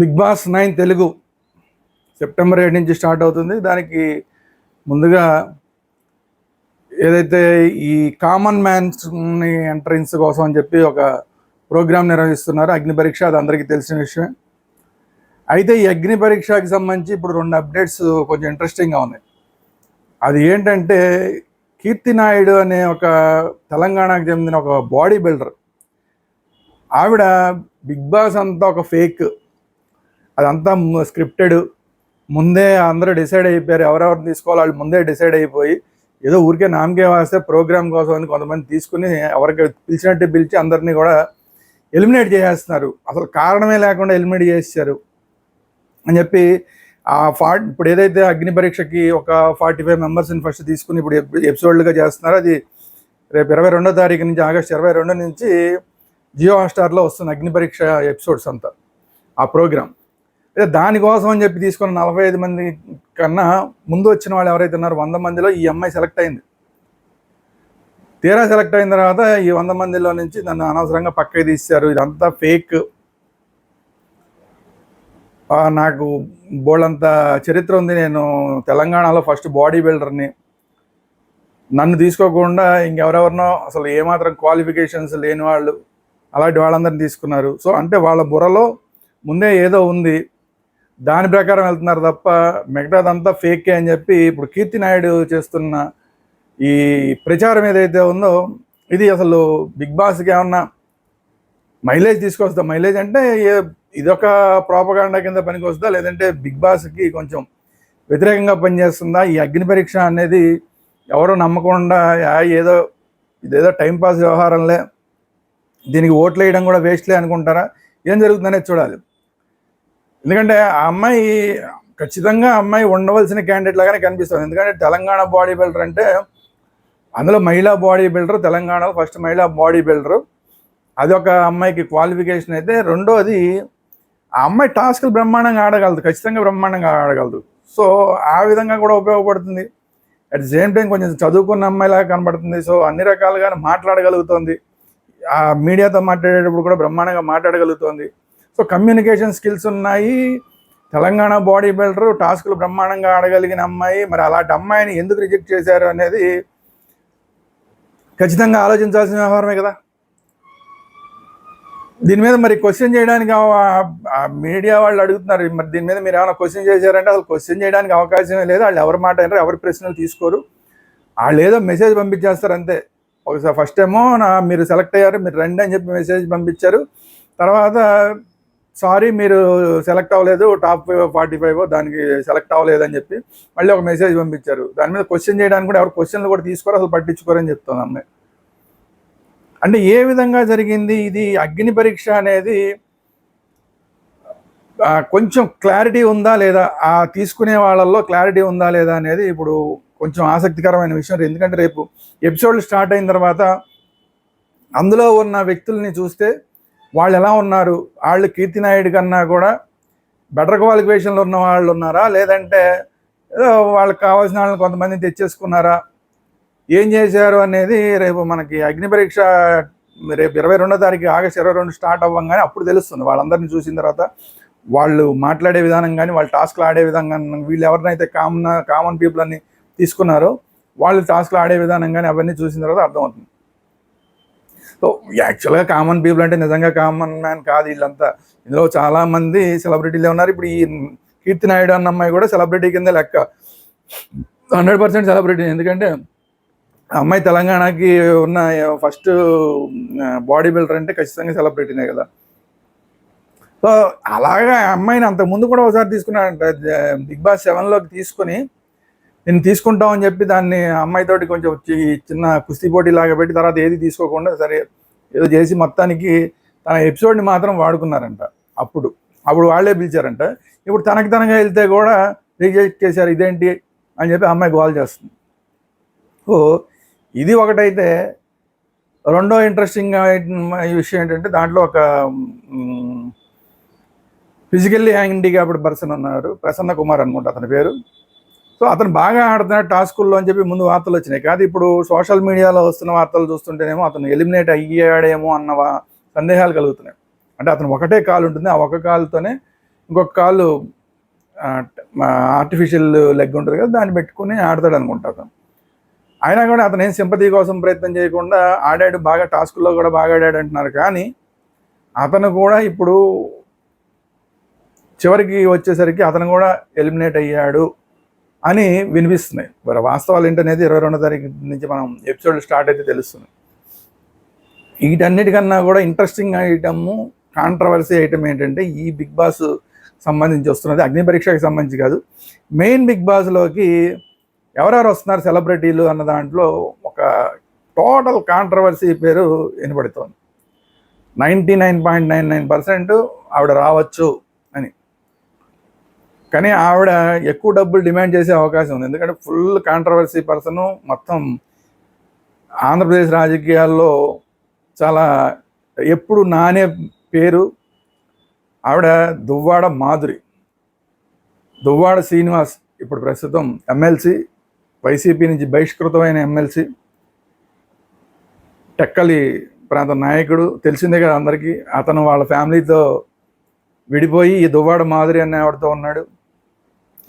Bigg Boss nine Telugu September ఏడు నుంచి start అవుతుంది. దానికి ముందుగా ఏదైతే ఈ కామన్ మ్యాన్స్ని ఎంట్రన్స్ కోసం అని చెప్పి ఒక ప్రోగ్రామ్ నిర్వహిస్తున్నారు. అగ్ని పరీక్ష అది అందరికీ తెలిసిన విషయం అయితే ఈ అగ్ని పరీక్షకి సంబంధించి ఇప్పుడు రెండు అప్డేట్స్ కొంచెం ఇంట్రెస్టింగ్గా ఉన్నాయి. అది ఏంటంటే కీర్తి నాయుడు అనే ఒక తెలంగాణకు చెందిన ఒక బాడీ బిల్డర్ ఆవిడ బిగ్ బాస్ అంతా ఒక ఫేక్ అదంతా స్క్రిప్టెడ్ ముందే అందరూ డిసైడ్ అయిపోయారు ఎవరెవరు తీసుకోవాలి వాళ్ళు ముందే డిసైడ్ అయిపోయి ఏదో ఊరికే నామకే వాస్తే ప్రోగ్రామ్ కోసం అని కొంతమంది తీసుకుని ఎవరికి పిలిచినట్టు పిలిచి అందరినీ కూడా ఎలిమినేట్ చేసేస్తున్నారు. అసలు కారణమే లేకుండా ఎలిమినేట్ చేసేసారు అని చెప్పి ఆ ఫా ఇప్పుడు ఏదైతే అగ్ని పరీక్షకి ఒక ఫార్టీ ఫైవ్ మెంబర్స్ని ఫస్ట్ తీసుకుని ఇప్పుడు ఎపిసోడ్లుగా చేస్తున్నారో అది రేపు ఇరవై రెండో తారీఖు నుంచి ఆగస్ట్ ఇరవై రెండు నుంచి జియో హాట్స్టార్లో వస్తుంది అగ్ని పరీక్ష ఎపిసోడ్స్ అంతా ఆ ప్రోగ్రామ్ అయితే దానికోసం అని చెప్పి తీసుకున్న నలభై ఐదు మంది కన్నా ముందు వచ్చిన వాళ్ళు ఎవరైతే ఉన్నారో వంద మందిలో ఈ అమ్మాయి సెలెక్ట్ అయింది. తీరా సెలెక్ట్ అయిన తర్వాత ఈ వంద మందిలో నుంచి నన్ను అనవసరంగా పక్కకి తీశారు. ఇదంతా ఫేక్ నాకు బోళ్ళంత చరిత్ర ఉంది. నేను తెలంగాణలో ఫస్ట్ బాడీ బిల్డర్ని నన్ను తీసుకోకుండా ఇంకెవరెవరినో అసలు ఏమాత్రం క్వాలిఫికేషన్స్ లేని వాళ్ళు అలాంటి వాళ్ళందరిని తీసుకున్నారు. సో అంటే వాళ్ళ బుర్రలో ముందే ఏదో ఉంది. దాని ప్రకారం వెళ్తున్నారు తప్ప మిగతాదంతా ఫేకే అని చెప్పి ఇప్పుడు కీర్తి నాయుడు చేస్తున్న ఈ ప్రచారం ఏదైతే ఉందో ఇది అసలు బిగ్ బాస్కి ఏమన్నా మైలేజ్ తీసుకొస్తా? మైలేజ్ అంటే ఇదొక ప్రాపగాండా కింద పనికి వస్తుందా లేదంటే బిగ్ బాస్కి కొంచెం వ్యతిరేకంగా పనిచేస్తుందా? ఈ అగ్ని పరీక్ష అనేది ఎవరు నమ్మకుండా ఏదో ఇదేదో టైంపాస్ వ్యవహారంలే దీనికి ఓట్లు వేయడం కూడా వేస్ట్లే అనుకుంటారా? ఏం జరుగుతుందనేది చూడాలి. ఎందుకంటే ఆ అమ్మాయి ఖచ్చితంగా అమ్మాయి ఉండవలసిన క్యాండిడేట్ లాగానే కనిపిస్తుంది. ఎందుకంటే తెలంగాణ బాడీ బిల్డర్ అంటే అందులో మహిళా బాడీ బిల్డర్ తెలంగాణలో ఫస్ట్ మహిళా బాడీ బిల్డర్ అది ఒక అమ్మాయికి క్వాలిఫికేషన్ అయితే. రెండోది ఆ అమ్మాయి టాస్క్లు బ్రహ్మాండంగా ఆడగలదు. ఖచ్చితంగా బ్రహ్మాండంగా ఆడగలదు. సో ఆ విధంగా కూడా ఉపయోగపడుతుంది. అట్ ది సేమ్ టైం కొంచెం చదువుకున్న అమ్మాయిలాగా కనబడుతుంది. సో అన్ని రకాలుగా మాట్లాడగలుగుతుంది. ఆ మీడియాతో మాట్లాడేటప్పుడు కూడా బ్రహ్మాండంగా మాట్లాడగలుగుతుంది. సో కమ్యూనికేషన్ స్కిల్స్ ఉన్నాయి. తెలంగాణ బాడీ బిల్డరు టాస్క్లు బ్రహ్మాండంగా ఆడగలిగిన అమ్మాయి. మరి అలాంటి అమ్మాయిని ఎందుకు రిజెక్ట్ చేశారు అనేది ఖచ్చితంగా ఆలోచించాల్సిన వ్యవహారమే కదా. దీని మీద మరి క్వశ్చన్ చేయడానికి మీడియా వాళ్ళు అడుగుతున్నారు. మరి దీని మీద మీరు ఏమైనా క్వశ్చన్ చేశారంటే అసలు క్వశ్చన్ చేయడానికి అవకాశమే లేదు. వాళ్ళు ఎవరి మాట అయినారు ఎవరి ప్రశ్నలు తీసుకోరు. వాళ్ళు ఏదో మెసేజ్ పంపించేస్తారు అంతే. ఒకసారి ఫస్ట్ ఏమో నా మీరు సెలెక్ట్ అయ్యారు మీరు రండి అని చెప్పి మెసేజ్ పంపించారు. తర్వాత సారీ మీరు సెలెక్ట్ అవ్వలేదు టాప్ ఫార్టీ ఫైవ్ దానికి సెలెక్ట్ అవ్వలేదు అని చెప్పి మళ్ళీ ఒక మెసేజ్ పంపించారు. దాని మీద క్వశ్చన్ చేయడానికి కూడా ఎవరు క్వశ్చన్లు కూడా తీసుకోరు అసలు పట్టించుకోరని చెప్తుంది అమ్మాయి అంటే ఏ విధంగా జరిగింది ఇది అగ్ని పరీక్ష అనేది కొంచెం క్లారిటీ ఉందా లేదా ఆ తీసుకునే వాళ్ళల్లో క్లారిటీ ఉందా లేదా అనేది ఇప్పుడు కొంచెం ఆసక్తికరమైన విషయం. ఎందుకంటే రేపు ఎపిసోడ్లు స్టార్ట్ అయిన తర్వాత అందులో ఉన్న వ్యక్తుల్ని చూస్తే వాళ్ళు ఎలా ఉన్నారు? వాళ్ళు కీర్తినాయుడు కన్నా కూడా బెటర్ క్వాలిఫికేషన్లు ఉన్న వాళ్ళు ఉన్నారా? లేదంటే ఏదో వాళ్ళకి కావాల్సిన వాళ్ళని కొంతమంది తెచ్చేసుకున్నారా? ఏం చేశారు అనేది రేపు మనకి అగ్ని పరీక్ష రేపు ఇరవై రెండో తారీఖు ఆగస్ట్ ఇరవై రెండు స్టార్ట్ అవ్వగానే అప్పుడు తెలుస్తుంది. వాళ్ళందరినీ చూసిన తర్వాత వాళ్ళు మాట్లాడే విధానం కానీ వాళ్ళు టాస్క్లు ఆడే విధంగా వీళ్ళు ఎవరినైతే కామన్ కామన్ పీపుల్ అని తీసుకున్నారో వాళ్ళు టాస్క్లు ఆడే విధానం కానీ అవన్నీ చూసిన తర్వాత అర్థమవుతుంది. సో యాక్చువల్గా కామన్ పీపుల్ అంటే నిజంగా కామన్ మ్యాన్ కాదు వీళ్ళంతా. ఇందులో చాలామంది సెలబ్రిటీలే ఉన్నారు. ఇప్పుడు ఈ కీర్తి నాయుడు అన్న అమ్మాయి కూడా సెలబ్రిటీ కింద లెక్క. హండ్రెడ్ పర్సెంట్ సెలబ్రిటీ ఎందుకంటే ఆ అమ్మాయి తెలంగాణకి ఉన్న ఫస్ట్ బాడీ బిల్డర్ అంటే ఖచ్చితంగా సెలబ్రిటీనే కదా. సో అలాగా అమ్మాయిని అంతకుముందు ముందు కూడా ఒకసారి తీసుకున్నాడంట బిగ్ బాస్ సెవెన్లోకి తీసుకొని నేను తీసుకుంటామని చెప్పి దాన్ని అమ్మాయితోటి కొంచెం వచ్చి చిన్న కుస్తీ పోటీ లాగా పెట్టి తర్వాత ఏది తీసుకోకుండా సరే ఏదో చేసి మొత్తానికి తన ఎపిసోడ్ని మాత్రం వాడుకున్నారంట అప్పుడు. అప్పుడు వాళ్ళే పిలిచారంట. ఇప్పుడు తనకి తనగా వెళ్తే కూడా రిజెక్ట్ చేశారు ఇదేంటి అని చెప్పి అమ్మాయి గోల్ చేస్తుంది. సో ఇది ఒకటైతే రెండో ఇంట్రెస్టింగ్ విషయం ఏంటంటే దాంట్లో ఒక ఫిజికల్లీ హ్యాండిక్యాప్డ్ పర్సన్ ఉన్నారు ప్రసన్న కుమార్ అనుకుంటా అతని పేరు. సో అతను బాగా ఆడుతున్నాడు టాస్కుల్లో అని చెప్పి ముందు వార్తలు వచ్చినాయి. కాదు ఇప్పుడు సోషల్ మీడియాలో వస్తున్న వార్తలు చూస్తుంటేనేమో అతను ఎలిమినేట్ అయ్యాడేమో అన్న సందేహాలు కలుగుతున్నాయి. అంటే అతను ఒకటే కాలు ఉంటుంది ఆ ఒక కాలుతోనే ఇంకొక కాలు ఆర్టిఫిషియల్ లెగ్ ఉంటుంది కదా దాన్ని పెట్టుకుని ఆడతాడు అనుకుంటాను అయినా కూడా అతను ఏం సింపతి కోసం ప్రయత్నం చేయకుండా ఆడాడు బాగా టాస్కుల్లో కూడా బాగా ఆడాడు అంటున్నారు. కానీ అతను కూడా ఇప్పుడు చివరికి వచ్చేసరికి అతను కూడా ఎలిమినేట్ అయ్యాడు. అని వినిపిస్తున్నాయి. మరి వాస్తవాలు ఏంటనేది ఇరవై రెండో తారీఖు నుంచి మనం ఎపిసోడ్ స్టార్ట్ అయితే తెలుస్తుంది. వీటన్నిటికన్నా కూడా ఇంట్రెస్టింగ్ ఐటమ్ కాంట్రవర్సీ ఐటమ్ ఏంటంటే ఈ బిగ్ బాస్ సంబంధించి వస్తున్నది. అగ్ని పరీక్షకి సంబంధించి కాదు. మెయిన్ బిగ్ బాస్లోకి ఎవరెవరు వస్తున్నారు సెలబ్రిటీలు అన్న దాంట్లో ఒక టోటల్ కాంట్రవర్సీ పేరు వినబడుతోంది ninety nine point nine nine percent ఆవిడ రావచ్చు. కానీ ఆవిడ ఎక్కువ డబ్బులు డిమాండ్ చేసే అవకాశం ఉంది. ఎందుకంటే ఫుల్ కాంట్రవర్సీ పర్సన్ మొత్తం ఆంధ్రప్రదేశ్ రాజకీయాల్లో చాలా ఎప్పుడు నానే పేరు. ఆవిడ దువ్వాడ మాధురి. దువ్వాడ శ్రీనివాస్ ఇప్పుడు ప్రస్తుతం ఎమ్మెల్సీ వైసీపీ నుంచి బహిష్కృతమైన ఎమ్మెల్సీ టెక్కలి ప్రాంత నాయకుడు. తెలిసిందే కదా అందరికీ అతను వాళ్ళ ఫ్యామిలీతో విడిపోయి ఈ దువ్వాడ మాధురి అనే ఆవిడతో ఉన్నాడు.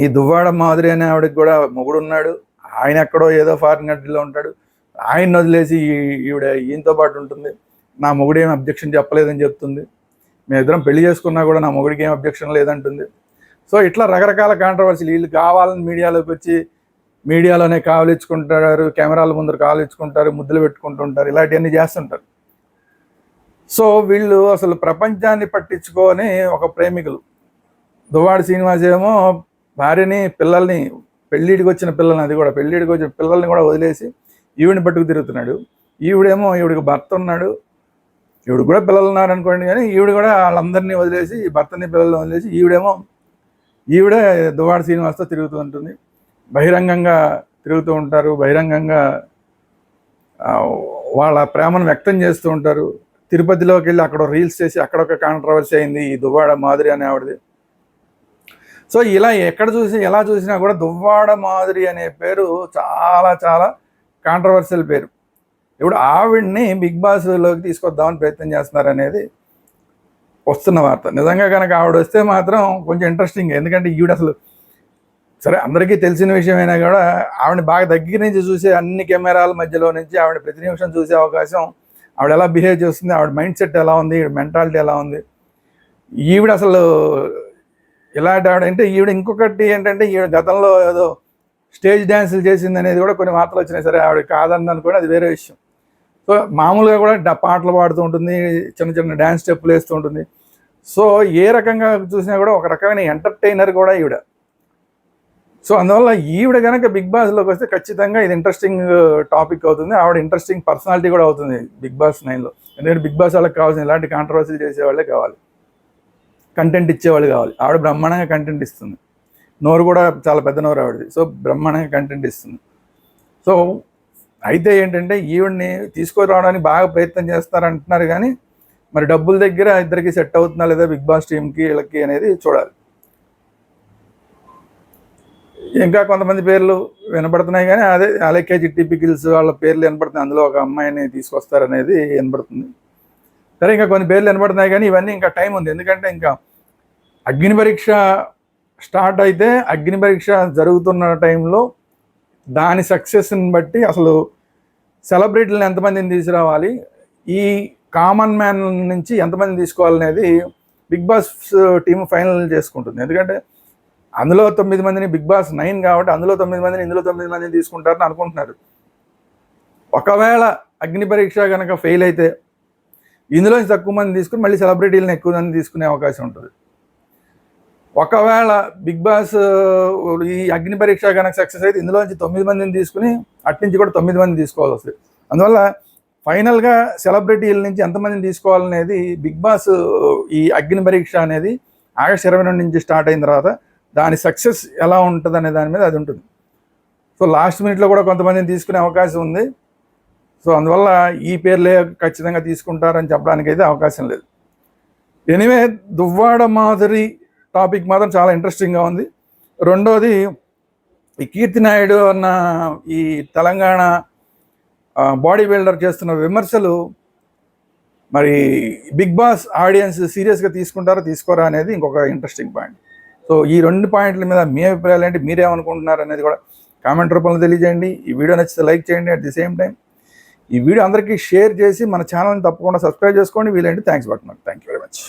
ఈ దువ్వాడ మాధురి అనే ఆవిడకి కూడా మొగుడు ఉన్నాడు. ఆయన ఎక్కడో ఏదో ఫారిన్ కంట్రీలో ఉంటాడు. ఆయన వదిలేసి ఈ- ఈవిడ ఈయనతో పాటు ఉంటుంది. నా మొగుడు ఏం అబ్జెక్షన్ చెప్పలేదని చెప్తుంది. మేమిద్దరం పెళ్ళి చేసుకున్నా కూడా నా మొగుడికి ఏం అబ్జెక్షన్ లేదంటుంది. సో ఇట్లా రకరకాల కాంట్రవర్సీలు వీళ్ళు కావాలని మీడియాలోకి వచ్చి మీడియాలోనే కావలించుకుంటారు కెమెరాల ముందర కావలించుకుంటారు ముద్దులు పెట్టుకుంటుంటారు ఇలాంటివన్నీ చేస్తుంటారు. సో వీళ్ళు అసలు ప్రపంచాన్ని పట్టించుకొని ఒక ప్రేమికులు. దువ్వాడ శ్రీనివాస్ ఏమో భార్యని పిల్లల్ని పెళ్ళిడికి వచ్చిన పిల్లల్ని అది కూడా పెళ్ళిడికి వచ్చిన పిల్లల్ని కూడా వదిలేసి ఈవిడిని పట్టుకు తిరుగుతున్నాడు. ఈవిడేమో ఈవిడికి భర్త ఉన్నాడు. ఈవిడ కూడా పిల్లలు ఉన్నారు అనుకోండి కానీ ఈవిడ కూడా వాళ్ళందరినీ వదిలేసి ఈ భర్తని పిల్లల్ని వదిలేసి ఈవిడేమో ఈవిడే దువాడ శ్రీనివాస్తో తిరుగుతూ ఉంటుంది. బహిరంగంగా తిరుగుతూ ఉంటారు. బహిరంగంగా వాళ్ళ ప్రేమను వ్యక్తం చేస్తూ ఉంటారు. తిరుపతిలోకి వెళ్ళి అక్కడ రీల్స్ చేసి అక్కడ ఒక కాంట్రవర్సీ అయింది. ఈ దువాడ మాదిరి అనే ఆవిడది. సో ఇలా ఎక్కడ చూసి ఎలా చూసినా కూడా దువ్వాడ మాదిరి అనే పేరు చాలా చాలా కాంట్రవర్షియల్ పేరు. ఇప్పుడు ఆవిడ్ని బిగ్ బాస్లోకి తీసుకొద్దామని ప్రయత్నం చేస్తున్నారు అనేది వస్తున్న వార్త. నిజంగా కనుక ఆవిడ వస్తే మాత్రం కొంచెం ఇంట్రెస్టింగ్ ఎందుకంటే ఈవిడ అసలు సరే అందరికీ తెలిసిన విషయమైనా కూడా ఆవిడ బాగా దగ్గర నుంచి చూసే అన్ని కెమెరాల మధ్యలో నుంచి ఆవిడ ప్రతి నిమిషం చూసే అవకాశం ఆవిడ ఎలా బిహేవ్ చేస్తుంది ఆవిడ మైండ్ సెట్ ఎలా ఉంది ఈవిడ మెంటాలిటీ ఎలా ఉంది. ఈవిడ అసలు ఇలాంటి ఆవిడ అంటే ఈవిడ ఇంకొకటి ఏంటంటే ఈవిడ గతంలో ఏదో స్టేజ్ డ్యాన్సులు చేసింది అనేది కూడా కొన్ని వార్తలు వచ్చినాయి. సరే ఆవిడ కాదని అనుకోండి అది వేరే విషయం. సో మామూలుగా కూడా పాటలు పాడుతూ ఉంటుంది చిన్న చిన్న డ్యాన్స్ స్టెప్పులు వేస్తూ ఉంటుంది. సో ఏ రకంగా చూసినా కూడా ఒక రకమైన ఎంటర్టైనర్ కూడా ఈవిడ. సో అందువల్ల ఈవిడ కనుక బిగ్ బాస్లోకి వస్తే ఖచ్చితంగా ఇది ఇంట్రెస్టింగ్ టాపిక్ అవుతుంది. ఆవిడ ఇంట్రెస్టింగ్ పర్సనాలిటీ కూడా అవుతుంది బిగ్ బాస్ నైన్లో. ఎందుకంటే బిగ్ బాస్ వాళ్ళకి కావాల్సిన ఇలాంటి కాంట్రవర్సీలు చేసేవాళ్ళే కావాలి. కంటెంట్ ఇచ్చేవాళ్ళు కావాలి. ఆవిడ బ్రహ్మాండంగా కంటెంట్ ఇస్తుంది. నోరు కూడా చాలా పెద్ద నోరు ఆవిడది. సో బ్రహ్మాండంగా కంటెంట్ ఇస్తుంది. సో అయితే ఏంటంటే ఈవిడ్ని తీసుకురావడానికి బాగా ప్రయత్నం చేస్తారంటున్నారు కానీ మరి డబ్బుల దగ్గర ఇద్దరికి సెట్ అవుతుందా లేదా బిగ్ బాస్ టీంకి వీళ్ళకి అనేది చూడాలి. ఇంకా కొంతమంది పేర్లు వినపడుతున్నాయి కానీ అదే అలెక్కే చిట్టి పికిల్స్ వాళ్ళ పేర్లు వినపడుతున్నాయి. అందులో ఒక అమ్మాయిని తీసుకొస్తారనేది వినపడుతుంది. సరే ఇంకా కొన్ని పేర్లు వినబడుతున్నాయి కానీ ఇవన్నీ ఇంకా టైం ఉంది. ఎందుకంటే ఇంకా అగ్ని పరీక్ష స్టార్ట్ అయితే అగ్ని పరీక్ష జరుగుతున్న టైంలో దాని సక్సెస్ని బట్టి అసలు సెలబ్రిటీలను ఎంతమందిని తీసుకురావాలి ఈ కామన్ మ్యాన్ నుంచి ఎంతమంది తీసుకోవాలనేది బిగ్ బాస్ టీం ఫైనల్ చేసుకుంటుంది. ఎందుకంటే అందులో తొమ్మిది మందిని బిగ్ బాస్ నైన్ కాబట్టి అందులో తొమ్మిది మందిని ఇందులో తొమ్మిది మందిని తీసుకుంటారని అనుకుంటున్నారు. ఒకవేళ అగ్ని పరీక్ష కనుక ఫెయిల్ అయితే ఇందులో తక్కువ మంది తీసుకుని మళ్ళీ సెలబ్రిటీలను ఎక్కువ మంది తీసుకునే అవకాశం ఉంటుంది. ఒకవేళ బిగ్ బాస్ ఈ అగ్ని పరీక్ష కనుక సక్సెస్ అయితే ఇందులోంచి తొమ్మిది మందిని తీసుకుని అటు నుంచి కూడా తొమ్మిది మంది తీసుకోవాల్సి వస్తుంది. అందువల్ల ఫైనల్గా సెలబ్రిటీల నుంచి ఎంతమందిని తీసుకోవాలనేది బిగ్ బాస్ ఈ అగ్ని పరీక్ష అనేది ఆగస్ట్ ఇరవై రెండు నుంచి స్టార్ట్ అయిన తర్వాత దాని సక్సెస్ ఎలా ఉంటుంది అనే దాని మీద అది ఉంటుంది. సో లాస్ట్ మినిట్లో కూడా కొంతమందిని తీసుకునే అవకాశం ఉంది. సో అందువల్ల ఈ పేర్లే ఖచ్చితంగా తీసుకుంటారని చెప్పడానికి అయితే అవకాశం లేదు. ఎనివే దువ్వాడ మాధురి టాపిక్ మాత్రం చాలా ఇంట్రెస్టింగ్గా ఉంది. రెండోది ఈ కీర్తి నాయుడు అన్న ఈ తెలంగాణ బాడీ బిల్డర్ చేస్తున్న విమర్శలు మరి బిగ్ బాస్ ఆడియన్స్ సీరియస్గా తీసుకుంటారా తీసుకోరా అనేది ఇంకొక ఇంట్రెస్టింగ్ పాయింట్. సో ఈ రెండు పాయింట్ల మీద మీ అభిప్రాయాలు ఏంటి మీరేమనుకుంటున్నారు అనేది కూడా కామెంట్ రూపంలో తెలియజేయండి. ఈ వీడియో నచ్చితే లైక్ చేయండి. అట్ ది సేమ్ టైం ఈ వీడియో అందరికీ షేర్ చేసి మన ఛానల్ని తప్పకుండా సబ్స్క్రైబ్ చేసుకోండి. వీలంటే thanks but thank you very much